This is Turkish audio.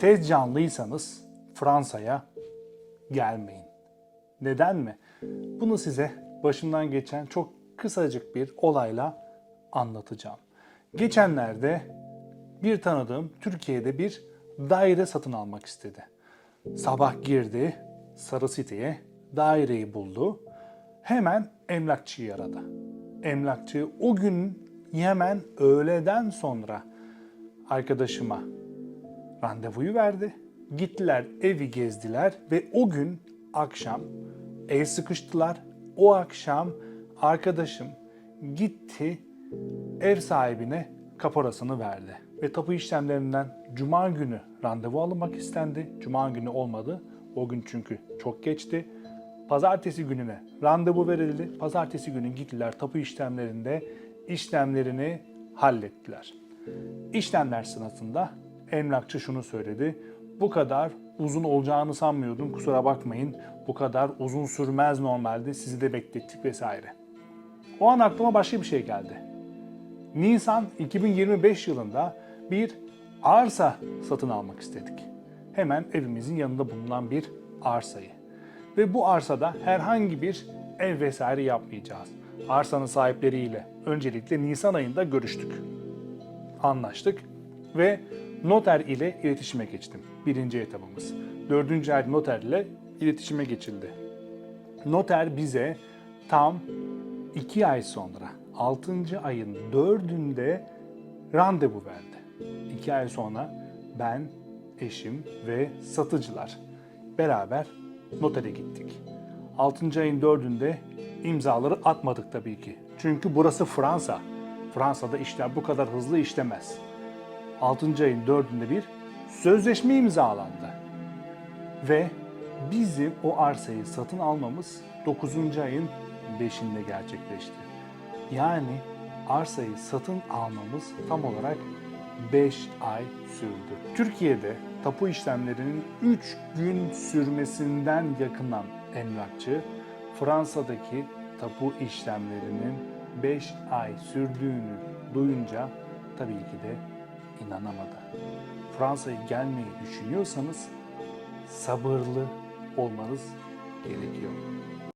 tez canlıysanız Fransa'ya gelmeyin. Neden mi? Bunu size başımdan geçen çok kısacık bir olayla anlatacağım. Geçenlerde bir tanıdığım Türkiye'de bir daire satın almak istedi. Sabah girdi sarı siteye, daireyi buldu. Hemen emlakçıyı aradı. Emlakçı o gün hemen öğleden sonra arkadaşıma randevuyu verdi. Gittiler evi gezdiler ve o gün akşam el sıkıştılar. O akşam arkadaşım gitti ev sahibine kaporasını verdi. Ve tapu işlemlerinden cuma günü randevu alınmak istendi. Cuma günü olmadı. O gün çünkü çok geçti. Pazartesi gününe randevu verildi. Pazartesi günü gittiler tapu işlemlerinde işlemlerini hallettiler. İşlemler sırasında emlakçı şunu söyledi. Bu kadar uzun olacağını sanmıyordum. Kusura bakmayın. Bu kadar uzun sürmez normalde. Sizi de beklettik vesaire. O an aklıma başka bir şey geldi. Nisan 2025 yılında bir arsa satın almak istedik. Hemen evimizin yanında bulunan bir arsayı. Ve bu arsada herhangi bir ev vesaire yapmayacağız. Arsanın sahipleriyle öncelikle Nisan ayında görüştük. Anlaştık ve noter ile iletişime geçtim. Birinci etabımız. Dördüncü ay noter ile iletişime geçildi. Noter bize tam 2 ay sonra 6. ayın 4'ünde randevu verdi. 2 ay sonra ben, eşim ve satıcılar beraber notere gittik. 6. ayın 4'ünde imzaları atmadık tabii ki. Çünkü burası Fransa. Fransa'da işler bu kadar hızlı işlemez. 6. ayın 4'ünde bir sözleşme imzalandı. Ve bizim o arsayı satın almamız 9. ayın 5'inde gerçekleşti. Yani arsayı satın almamız tam olarak 5 ay sürdü. Türkiye'de tapu işlemlerinin 3 gün sürmesinden yakınan emlakçı Fransa'daki tapu işlemlerinin 5 ay sürdüğünü duyunca tabii ki de inanamadı. Fransa'ya gelmeyi düşünüyorsanız sabırlı olmanız gerekiyor.